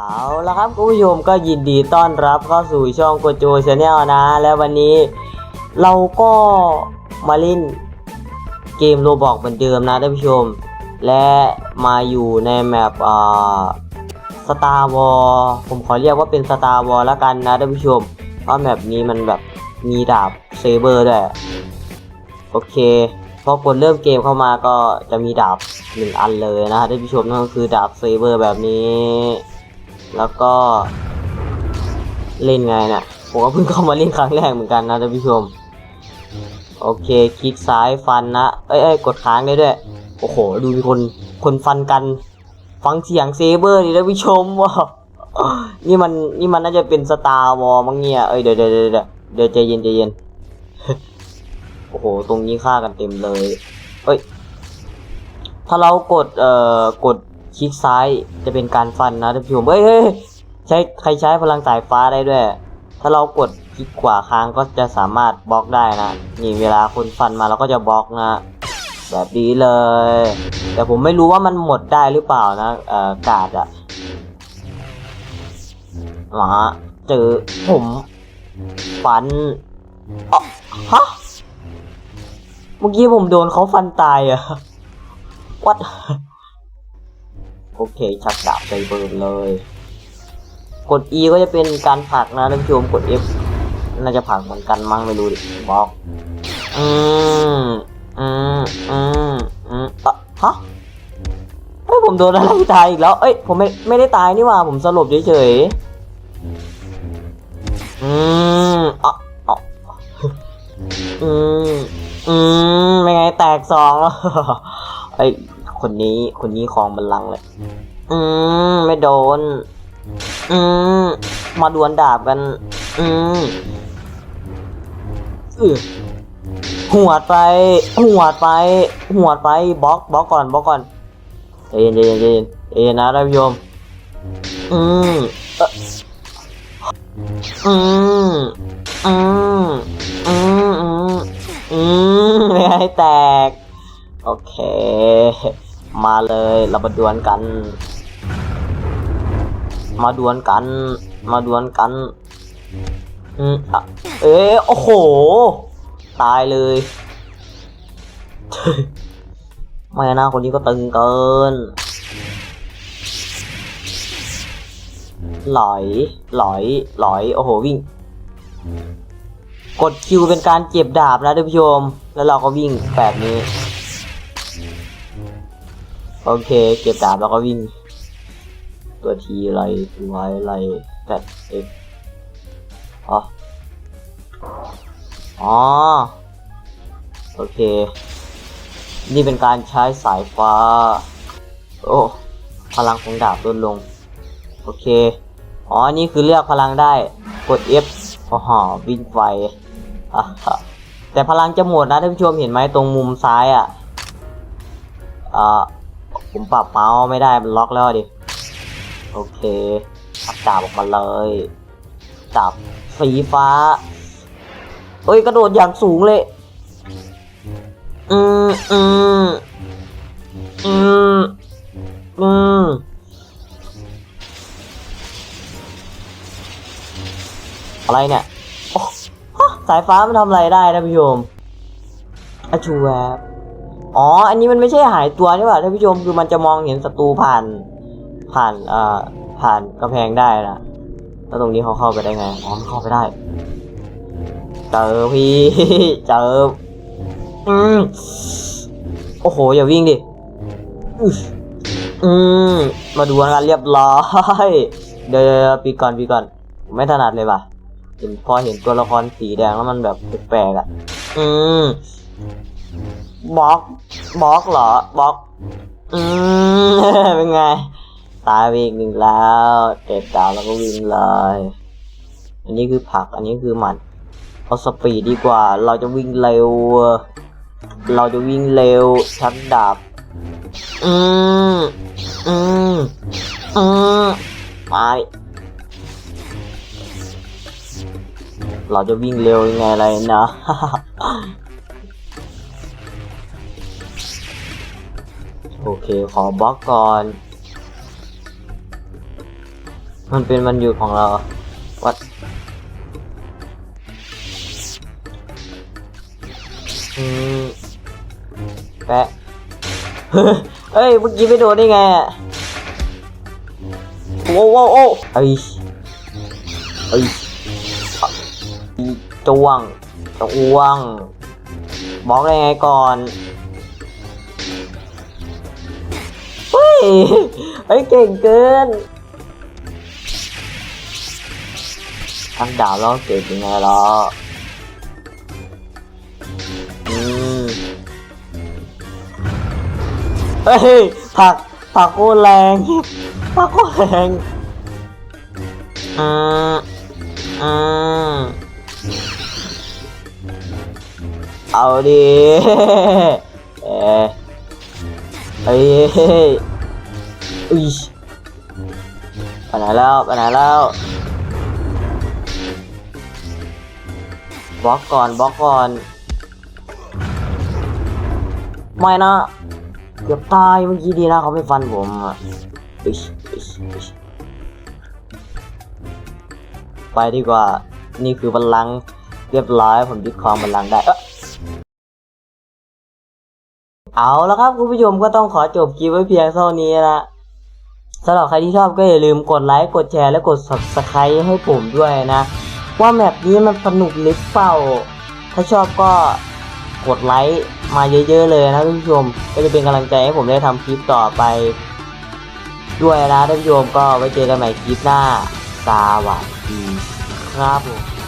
เอาละครับคุณผู้ชมก็ยินดีต้อนรับเข้าสู่ช่องโกโจชาแนลนะ แล้ววันนี้เราก็มาเล่นเกมโรบอกเหมือนเดิมนะท่านผู้ชม และมาอยู่ในแมปอ่าสตาร์วอลผมขอเรียกว่าเป็นสตาร์วอลแล้วกันนะท่านผู้ชม เพราะแมปนี้มันแบบมีดาบเซเบอร์ด้วย โอเค พอกดเริ่มเกมเข้ามาก็จะมีดาบหนึ่งอันเลยนะท่านผู้ชมนั่นก็คือดาบเซเบอร์แบบนี้ แล้วก็ เล่นไงนะ่ะผมก็เพิ่งเข้ามาเล่นครั้งแรกเหมือนกันนะท่านผู้ชม โอเค คลิกซ้ายฟันนะ เอ้ยเอ้ยกดค้างได้ด้วย โอ้โห ดูมีคน คนฟันกัน ฟังเสียงเซเบอร์ดิท่านผู้ชมว้านี่มัน นี่มันน่าจะเป็นสตาร์วอลมั้งเนี่ย เอ้ยเดี๋ยวเดี๋ยวเดี๋ยวเดี๋ยวเดี๋ยวใจเย็นใจเย็น โอ้โห ตรงนี้ฆ่ากันเต็มเลย เอ้ย ถ้าเรากด เอ่อ กด คลิกซ้ายจะเป็นการฟันนะท่านผู้ชมเฮ้ยใช้ใครใช้พลังสายฟ้าได้ด้วย ถ้าเรากดคลิกขวาค้างก็จะสามารถบล็อกได้นะนี่เวลาคนฟันมาเราก็จะบล็อกนะ แบบนี้เลย แต่ผมไม่รู้ว่ามันหมดได้หรือเปล่านะเอ่อกาดอะมาเจอผมฟันอ๋อฮะเมื่อกี้ผมโดนเขาฟันตายอะวัด โอเคชักดาบใส่เบิร์นเลย กด E ก็จะเป็นการผักนะท่านผู้ชมกด F น่าจะผักเหมือนกันมั้งไม่รู้ดิบอกอืมอืมอืมอืมอะฮะเฮ้ยผมโดนอะไรตายอีกแล้ว เอ้ยผมไม่ไม่ได้ตายนี่ว่าผมสลบเฉยๆอืมอะอะอืมอืมเป็นไงแตกสองแล้ว ไอ้ยคนนี้คนนี้คลองบัลลังก์เลย อืมไม่โดน อืมมาดวลดาบกัน อืมอือหัวดไป หัวดไป หัวดไปบล็อกบล็อกก่อนบล็อกก่อนใจเย็นใจเย็นใจเย็นใจเย็นนะท่านผู้ชมอืมเอ่ออืมอืมอืมอืมอืมไม่ให้แตก โอเค มาเลยเรามาดวลกัน มาดวลกัน มาดวลกันอืมอะเอ๊ะโอ้โห ตายเลยไม่นะคนนี้ก็ตึงเกิน หลอย หลอย หลอย โอ้โหวิ่ง กดคิวเป็นการเก็บดาบนะท่านผู้ชม แล้วเราก็วิ่งแบบนี้ โอเค เก็บดาบแล้วก็วิ่ง ตัวทีอะไรตัวอะไรแปดเอ็กอ๋อ อ๋อ โอเค นี่เป็นการใช้สายฟ้า โอ้ พลังของดาบลดลง โอเค อ๋อ นี่คือเลือกพลังได้ กด F อ๋อวิ่งไฟแต่พลังจะหมดนะท่านผู้ชมเห็นไหมตรงมุมซ้ายอะอ่า ผมปรับเมาส์ไม่ได้มันล็อกแล้วดิ โอเคอัดดาบออกมาเลยดาบสีฟ้า เอ้ยกระโดดอย่างสูงเลย อืมอืมอืมอืมอะไรเนี่ย สายฟ้ามันทำอะไรได้ท่านผู้ชมอะชูแวบ อ๋อ อันนี้มันไม่ใช่หายตัวนี่หว่าท่านผู้ชมคือมันจะมองเห็นศัตรูผ่าน ผ่านเอ่อผ่านกระแพงได้นะแล้วตรงนี้เขาเข้าไปได้ไงอ๋อมันเข้าไปได้เจอพี่เจออืมโอ้โหอย่าวิ่งดิอืมมาดูกันเรียบร้อยเดี๋ยวปีก่อนปีก่อน ไม่ถนัดเลยว่ะเห็นพอเห็นตัวละครสีแดงแล้วมันแบบแปลกๆอะ อืม บล็อกบล็อกเหรอบล็อก อืม เป็นไง ตายไปอีกหนึ่งแล้วเก็บดาวแล้วก็วิ่งเลย อันนี้คือผัก อันนี้คือหมัดเอาสปีดดีกว่า เราจะวิ่งเร็ว เราจะวิ่งเร็วชักดาบ อืม อืม อืมไปเราจะวิ่งเร็วยังไงอะไรนะ โอเค ขอบล็อกก่อน มันเป็นมันอยู่ของเรา วัดอืมแปะเฮ้ย เมื่อกี้ไปโดนได้ไงอะโว้โว้โอ้เอ้ยเอ้ยอีจวงจวงบอกได้ไงก่อน เฮ้ยเฮ้ยเก่งเกินทั้งดาวแล้วเก่งยังไงล่ะอืมเฮ้ยผักผักโคตรแรงผักโคตรแรงอ่าอ่าเอาดิเอะ เฮ้ยอุ้ยไปไหนแล้วไปไหนแล้วบล็อกก่อนบล็อกก่อน ไม่นะเกือบตายเมื่อกี้ดีนะเขาไม่ฟันผมอะอิชอิชอิชไปดีกว่า นี่คือบัลลังก์เรียบร้อยผมยึดครองบัลลังก์ได้ เอาแล้วครับคุณผู้ชมก็ต้องขอจบคลิปไว้เพียงเท่านี้นะสำหรับใครที่ชอบก็อย่าลืมกดไลค์กดแชร์และกด subscribe ให้ผมด้วยนะ ว่าแมปนี้มันสนุกหรือเปล่า ถ้าชอบก็กดไลค์มาเยอะๆเลยนะท่านผู้ชม ก็จะเป็นกำลังใจให้ผมได้ทำคลิปต่อไป ด้วยนะท่านผู้ชมก็ไว้เจอกันใหม่คลิปหน้าสวัสดีครับผม